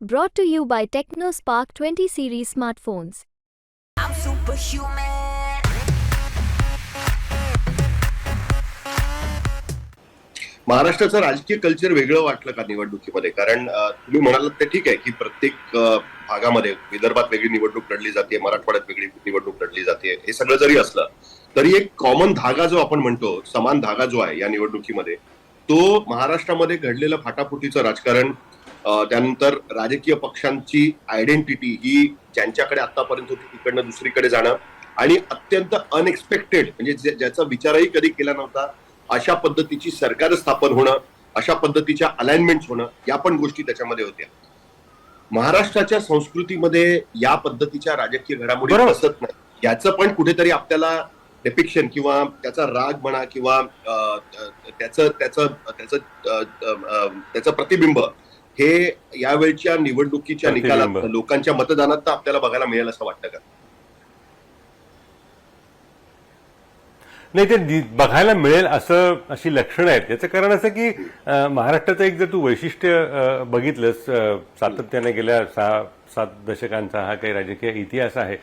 Brought to you by TechnoSpark 20 series smartphones. I'm superhuman. महाराष्ट्राचं राजकीय culture वेगळं वाटलं का निवडणुकीमध्ये कारण तुम्ही म्हणालात ते ठीक आहे की प्रत्येक भागामध्ये विदर्भात वेगळी निवडणूक लढली जाते मराठवाड्यात वेगळी निवडणूक लढली जाते हे सगळं जरी असलं तरी एक कॉमन धागा जो आपण म्हणतो समान धागा जो आहे या निवडणुकीमध्ये तो महाराष्ट्रामध्ये घडलेलं फाटाफुटीचं राजकारण त्यानंतर राजकीय पक्षांची आयडेंटिटी ही ज्यांच्याकडे आतापर्यंत होती तिकडनं दुसरीकडे जाणं आणि अत्यंत अनएक्सपेक्टेड म्हणजे ज्याचा विचारही कधी केला नव्हता अशा पद्धतीची सरकार स्थापन होणं अशा पद्धतीच्या अलाइनमेंट होणं या पण गोष्टी त्याच्यामध्ये होत्या महाराष्ट्राच्या संस्कृतीमध्ये या पद्धतीच्या राजकीय घडामोडी. बसत नाही याचं पण कुठेतरी आपल्याला डेपिक्शन किंवा त्याचा राग म्हणा किंवा त्याचं त्याचं त्याचं त्याचं प्रतिबिंब हे यावेळच्या निवडणुकीच्या निकालात. लोकांच्या मतदानात आपल्याला बघायला मिळेल असं वाटतं का? नाही ते बघायला मिळेल असं अशी लक्षणं आहेत. याचं कारण असं की महाराष्ट्राचं एक जर तू वैशिष्ट्य बघितलंस सातत्याने गेल्या सहा सात दशकांचा हा काही राजकीय इतिहास आहे.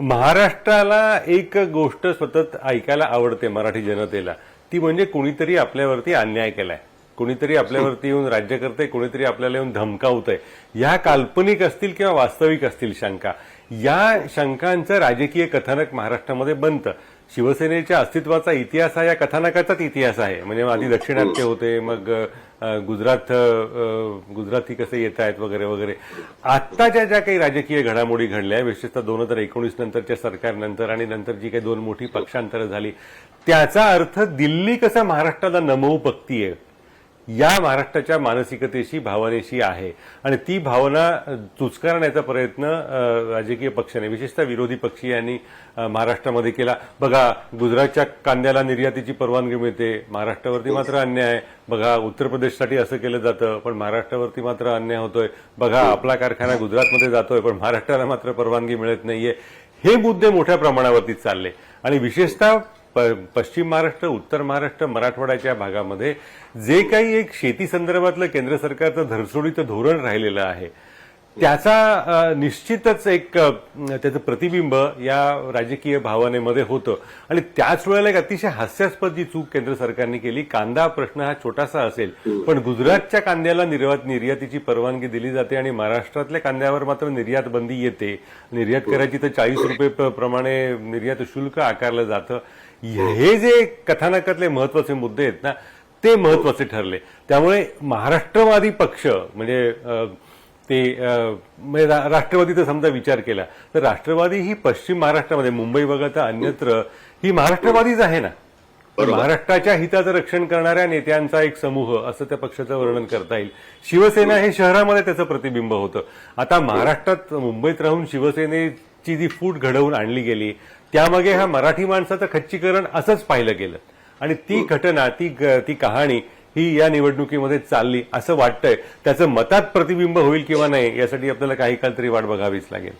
महाराष्ट्राला एक गोष्ट सतत ऐकायला आवडते मराठी जनतेला. ती म्हणजे कुणीतरी आपल्यावरती अन्याय केलाय. कुणीतरी आपल्यावरती येऊन राज्य करतंय कुणीतरी आपल्याला येऊन धमकावतंय. ह्या काल्पनिक असतील किंवा वास्तविक असतील शंका या शंकांचं राजकीय कथानक महाराष्ट्रामध्ये बनतं. शिवसेनेच्या अस्तित्वाचा इतिहास हा या कथानकाचाच इतिहास आहे. म्हणजे आधी दक्षिणात्य होते मग गुजरात गुजराती कसे येत आहेत वगैरे वगैरे. आत्ताच्या ज्या काही राजकीय घडामोडी घडल्या विशेषतः दोन हजार एकोणीस नंतरच्या सरकारनंतर आणि नंतर जी काही दोन मोठी पक्षांतरं झाली त्याचा अर्थ दिल्ली कसं महाराष्ट्राला नमवू बघतीये या महाराष्ट्राच्या मानसिकतेशी भावनेशी आहे. आणि ती भावना चुचकारण्याचा प्रयत्न राजकीय पक्षाने विशेषतः विरोधी पक्षीयांनी अ, महाराष्ट्रामध्ये केला. बघा गुजरातच्या कांद्याला निर्यातीची परवानगी मिळते. महाराष्ट्रावरती मात्र अन्याय. आहे बघा उत्तर प्रदेशसाठी असं केलं जातं पण महाराष्ट्रावरती मात्र अन्याय होतोय. बघा आपला कारखाना गुजरातमध्ये जातोय पण महाराष्ट्राला मात्र परवानगी मिळत नाहीये. हे मुद्दे मोठ्या प्रमाणावरती चालले. आणि विशेषतः प- पश्चिम महाराष्ट्र उत्तर महाराष्ट्र मराठवाड्याच्या भागामध्ये जे काही एक शेती संदर्भातलं केंद्र सरकारचं धरसोडीचं धोरण राहिलेलं आहे त्याचा निश्चितच एक त्याचं प्रतिबिंब या राजकीय भावनेमध्ये होतं. आणि त्याच वेळेला एक अतिशय हास्यास्पद जी चूक केंद्र सरकारने केली कांदा प्रश्न हा छोटासा असेल पण गुजरातच्या कांद्याला निर्यात निर्यातीची परवानगी दिली जाते आणि महाराष्ट्रातल्या कांद्यावर मात्र निर्यात बंदी येते. निर्यात करायची तर चाळीस रुपये प्रमाणे निर्यात शुल्क आकारलं जातं. हे जे कथानकातले महत्त्वाचे मुद्दे आहेत ना ते महत्त्वाचे ठरले. त्यामुळे महाराष्ट्रवादी पक्ष म्हणजे ते म्हणजे राष्ट्रवादीचा समजा विचार केला तर राष्ट्रवादी ही पश्चिम महाराष्ट्रामध्ये मुंबई वगळता अन्यत्र ही महाराष्ट्रवादीच आहे ना. महाराष्ट्राच्या हिताचं रक्षण करणाऱ्या नेत्यांचा एक समूह असं त्या पक्षाचं वर्णन करता येईल. शिवसेना हे शहरामध्ये त्याचं प्रतिबिंब होतं. आता महाराष्ट्रात मुंबईत राहून शिवसेनेची जी फूट घडवून आणली गेली त्यामागे हा मराठी माणसाचं खच्चीकरण असंच पाहिलं गेलं. आणि ती घटना ती ती कहाणी ही या निवडणुकीमध्ये चालली असं वाटतंय. त्याचं मतात प्रतिबिंब होईल किंवा नाही यासाठी आपल्याला काही काळ तरी वाट बघावीच लागेल.